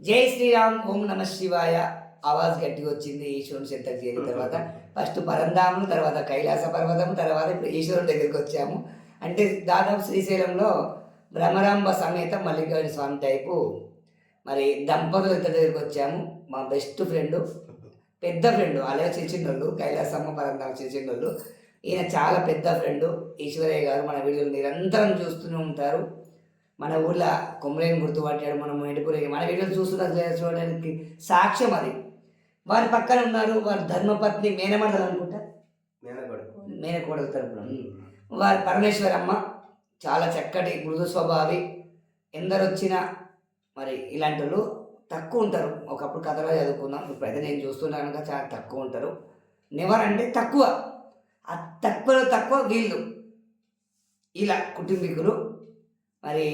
జై శ్రీరామ్ ఓం నమ శివాయ. ఆవాజ్ గట్టిగా వచ్చింది ఈశ్వరుని చెంతకు చేరిన తర్వాత. ఫస్ట్ పరంధాము తర్వాత కైలాస పర్వతం తర్వాత ఇప్పుడు ఈశ్వరుని దగ్గరికి వచ్చాము. అంటే దాదాపు శ్రీశైలంలో భ్రమరాంబ సమేత మల్లికార్జున స్వామి టైపు మరి దంపతులు ఇద్దరి దగ్గరికి వచ్చాము. మా బెస్ట్ ఫ్రెండ్ పెద్ద ఫ్రెండ్ అలా చిన్నోళ్ళు కైలాసమ్మ పరంధామ చిన్నోళ్ళు ఈయన చాలా పెద్ద ఫ్రెండ్ ఈశ్వరయ్య గారు మన వీడియోలు నిరంతరం చూస్తూనే ఉంటారు. మన ఊళ్ళో కొమ్మరేని గుర్తుపట్టాడు మనం ఎండిపురి మన వీడియోలు చూస్తున్నారు లేదా చూడడానికి సాక్ష్యం అది. వారి పక్కన ఉన్నారు వారి ధర్మపత్ని మేనమడలు అనుకుంటా? మేనకోడలు. తరపున. వారి పరమేశ్వరమ్మ చాలా చక్కటి మృదు స్వభావి. ఎందరు వచ్చినా మరి ఇలాంటి వాళ్ళు తక్కువ ఉంటారు. ఒకప్పుడు కథలో చదువుకున్నాం ఇప్పుడైతే నేను చూస్తున్నాను కనుక చాలా తక్కువ ఉంటారు. నెవర్ అంటే తక్కువ. ఆ తక్కువలో తక్కువ వీళ్ళు. ఇలా కుటుంబీకులు మరి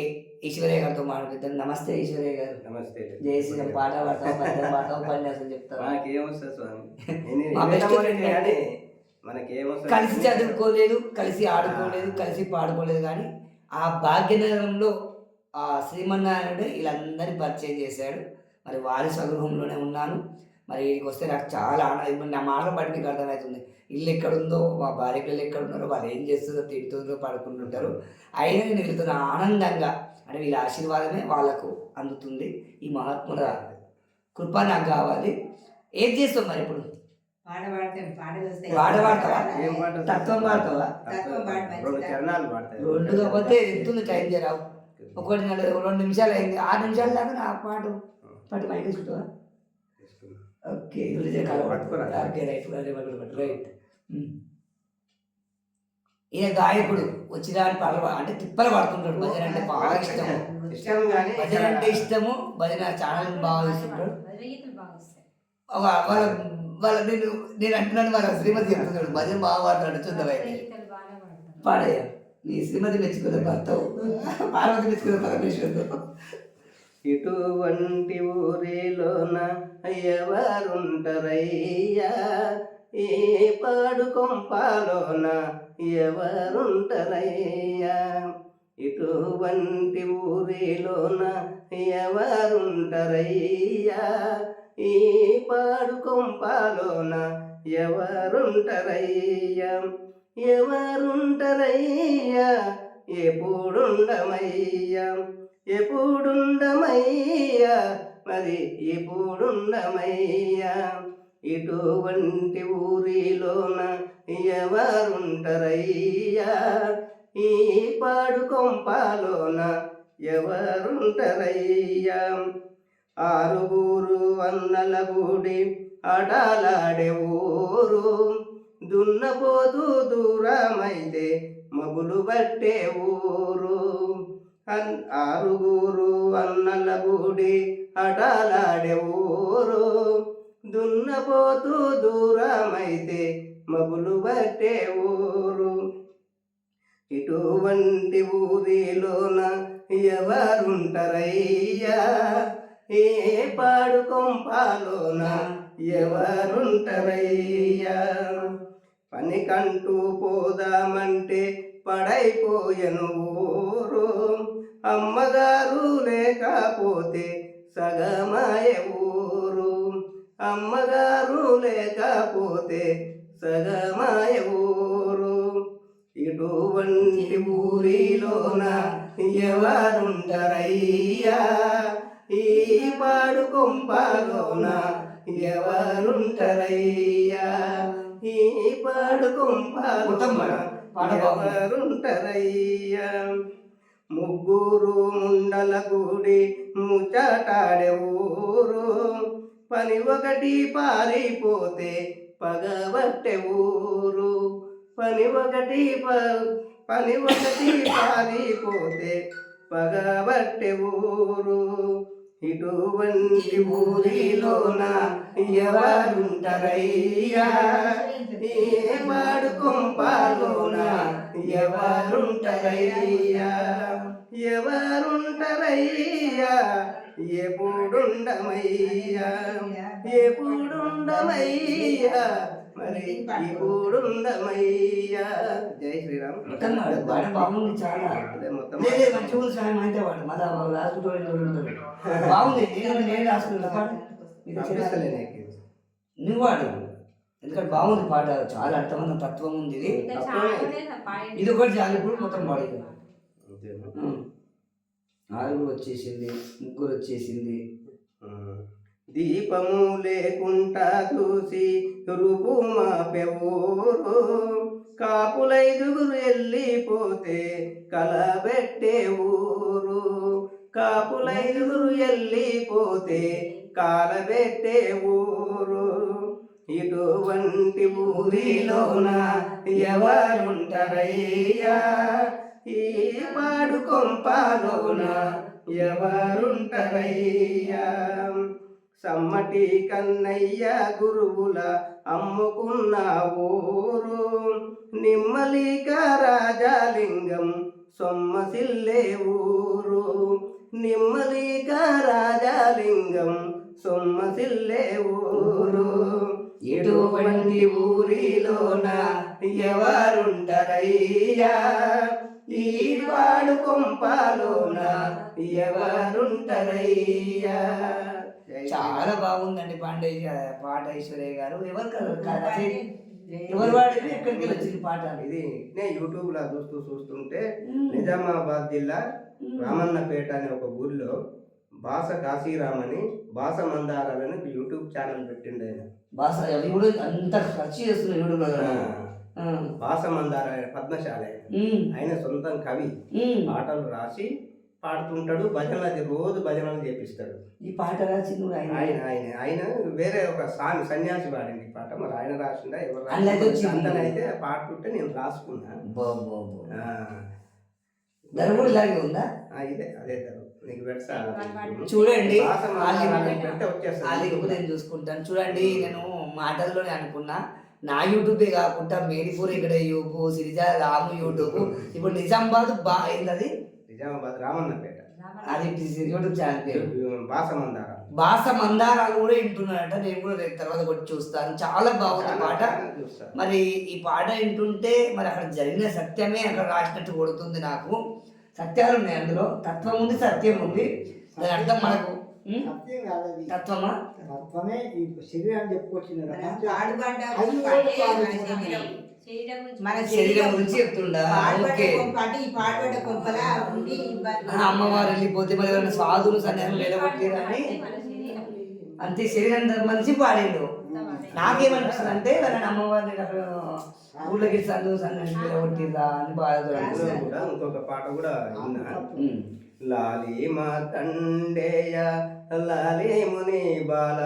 ఈశ్వరయ్య గారితో మాట్లాడుతారు నమస్తే ఈశ్వరయ్య గారు. నమస్తే. పాట పాడతాం పద్యం పాడతాం ఉపన్యాసం చెప్తాం స్వామి? మనకేమొస్తుంది? కలిసి చదువుకోలేదు కలిసి ఆడుకోలేదు కలిసి పాడుకోలేదు కానీ ఆ భాగ్యనగరంలో ఆ శ్రీమన్నారాయణుడు వీళ్ళందరినీ పరిచయం చేశాడు. మరి వారి స్వగృహంలోనే ఉన్నాను. మరి ఇక్కడికి వస్తే నాకు చాలా ఆనందం. నా మాటలు బట్టి మీకు అర్థమవుతుంది. ఇల్లు ఎక్కడుందో మా భార్య పిల్లలు ఎక్కడ ఉన్నారో వాళ్ళు ఏం చేస్తుందో తింటుందో పడుకుంటుంటారు. అయినా నేను వెళ్తున్న ఆనందంగా అంటే వీళ్ళ ఆశీర్వాదమే వాళ్ళకు అందుతుంది. ఈ మహాత్ముల కృప నాకు కావాలి. ఏం చేస్తాం మరి ఇప్పుడు? పాట పాడతాం పాటలు వస్తాయి పాట పాడతావా? ఏం పాట వస్తుంది? తత్వం పాడతావా? రెండు చరణాలు పాడతాయి. రెండు కాకపోతే ఎంతుంది టైం జరావు ఒకటి నెల రెండు నిమిషాలు అయింది. ఆరు నిమిషాలు దాకా నా పాట పాట mic okay. Okay right right. Right ఈయన గాయకుడు వచ్చిన పాటలు పా- అంటే తిప్పలు పడుతుంటాడు. భజన అంటే బాగా ఇష్టము. ఇష్టం కానీ భజన అంటే ఇష్టము. భజన ఛానల్ బాగా ఇస్తుంటాడు వాళ్ళ వాళ్ళ నేను నేను అంటున్నాను వాళ్ళ శ్రీమతి చెప్తున్నాడు భజన బాగా పాడుతున్నాడు చూద్దామైతే పాడయ్యా. నీ శ్రీమతి మెచ్చుకున్న భర్తవు. పార్వతి మెచ్చుకున్న పరమేశ్వరుడు. ఇటువంటి ఊరిలోన ఎవరుంటరయ్యా? ఏ పాడు కొంపాలోన ఎవరుంటరయ్యా? ఇటువంటి ఊరిలోన ఎవరుంటరయ్యా? ఈ పాడు కొంపాలోన ఎవరుంటరయ్యా? ఎవరుంటరయ్యా? ఎప్పుడుండమయ్యా? ఎప్పుడుండమయ్యా? మరి ఎప్పుడుండమయ్యా? ఇటువంటి ఊరిలోన ఎవరుంటరయ్యా? ఈ పాడు కొంపాలోన ఎవరుంటరయ్యా? ఆరుగురు అన్నల గుడి అడాలాడే ఊరు దున్నపోతూ దూరమైతే మగులు పట్టే ఊరు అన్ ఆరుగురు అన్నల గుడి ఆటలాడే ఊరు. దున్నపోతూ దూరమైతే మగులు పట్టే ఊరు. ఇటువంటి ఊరిలోన ఎవరుంటరయ్యా? ఏ పాడు కొంపాలోన ఎవరుంటరయ్యా? పని కంటూ పోదామంటే పడైపోయను ఊరు. అమ్మగారు లేకపోతే సగమాయ ఊరు. అమ్మగారు లేకపోతే సగమాయ ఊరు. ఇటువంటి ఊరిలోన ఎవరుంటరయ్యా ఈ పాడు కొంపలోన ఎవరుంటరయ్యా ఈ పాడు కొంపలోన ఎవరుంటరయ్యా ముగ్గురు ముండల గుడి ముచ్చటాడే పని ఒకటి పారిపోతే పగబట్టే ఊరు. పని ఒకటి ప- పని ఒకటి పారిపోతే పగబట్టే ఊరు. ఇటువంటి ఊరిలోన ఎవరుంటారయ్యా? ఏ మాడుకుంపాలోన ఎవరుంటారయ్యా? ఎవరుంటారయ్యా? ఎప్పుడుండమయ్యా? ఎప్పుడుండమయ్యా? ఇప్పుడుందమయ్యా జై శ్రీరామ్. వాడు బాగుంది చాలా. లేదు, ఉంది సాయం అయితే వాడు. మళ్ళీ బాగుంది నేను. నువ్వు వాడు. ఎందుకంటే బాగుంది పాట చాలా అర్థమైన తత్వం ఉంది ఇది. ఇది ఒకటి చాలు ఇప్పుడు మొత్తం పాడి? ఆరుగురు వచ్చేసింది ముగ్గురు వచ్చేసింది. దీపము లేకుండా చూసి రూపు మాపెవరు కాపులైదుగురు వెళ్ళిపోతే కలబెట్టే ఊరు కాపులైదుగురు వెళ్ళిపోతే కాలబెట్టే ఊరు ఇటువంటి ఊరిలోన ఎవరుంటారయ్యా? ఈ పాడు కొంపాలోన ఎవరుంటారయ్యా? సమ్మటి కన్నయ్య గురువుల అమ్ముకున్న ఊరు. నిమ్మలిక రాజాలింగం సొమ్మసిల్లే ఊరు. నిమ్మలిక రాజాలింగం సొమ్మసిల్లే ఊరు. ఎటువంటి ఊరిలోన ఎవరుంటారయ్యా? ఈ వాడు కొంపాలోన ఎవరుంటారయ్యా? చాలా బాగుందండి పాండేయ పాట ఐశ్వర్య గారు. ఎవరు ఎవరు వాడింది ఎక్కడికి వచ్చింది పాట? ఇది నేను యూట్యూబ్లో చూస్తూ చూస్తుంటే. నిజామాబాద్ జిల్లా. రామన్నపేట అనే ఒక ఊర్లో బాస కాశీరామ్ అని బాస మందారాలని యూట్యూబ్ ఛానల్ పెట్టిండు ఆయన. బాస కూడా అంత ఖర్చు చేస్తున్నారు యూట్యూబ్ బాస మందార పద్మశాల. ఆయన. సొంతం కవి. పాటలు రాసి పాడుతుంటాడు భజనలు అది రోజు భజనలు చేపిస్తాడు. ఈ పాట రాసింది కూడా ఆయన ఆయన ఆయన ఆయన వేరే ఒక స్వామి సన్యాసి పాడింది ఈ పాట. మరి ఆయన రాసిందా ఎవరు అయితే పాడుతుంటే నేను రాసుకున్నా. బో బో బో. ఆ, ధర కూడా ఇలాగే ఉందా? ఆ, ఇదే అదే ధర. నీకు పెడతా చూడండి వాళ్ళ- నేను చూసుకుంటాను. చూడండి నేను మాటల్లోనే అనుకున్నా. నా యూట్యూబే కాకుండా మేడిపూర్ ఇక్కడ యూట్యూబ్ సిరిజ రాము యూట్యూబ్. ఇప్పుడు నిజామాబాద్ బా ఏంటది నిజామాబాద్ రామన్నపేట. అది యూట్యూబ్ ఛానల్ పేరు. బాస మందార బాస మందారాలు కూడా వింటున్నాడట నేను కూడా రేపు తర్వాత కొట్టి చూస్తాను. చాలా బాగుంది పాట. మరి ఈ పాట వింటుంటే మరి అక్కడ జరిగిన సత్యమే అక్కడ రాసినట్టు కొడుతుంది నాకు. సత్యాలు ఉన్నాయి అందులో. తత్వం ఉంది సత్యం ఉంది. దాని అర్థం మనకు. తత్వమా? తత్వమే ఈ శరీరాన్ని చెప్పుకొచ్చింది. మన పాట పాటే శరీరం. గురించి చెప్తుండా? ఓకే. కొంపాటి ఈ పాడుపడ్డ కొంపలా ఉండి అమ్మవారు వెళ్ళిపోతే మరి ఎవరైనా సాధువులు అని మన శరీరం. అంతే శరీరం మంచి పాడిండు నాకేమనిపిస్తుంది అంటే వాళ్ళని అమ్మవారిని అక్కడ ఊళ్ళకి చదువు సన్యాసి నిలబెట్టిందా అని కూడా ఇంకొక పాట కూడా. లాలి మా తండేయ లాలి ముని బాల.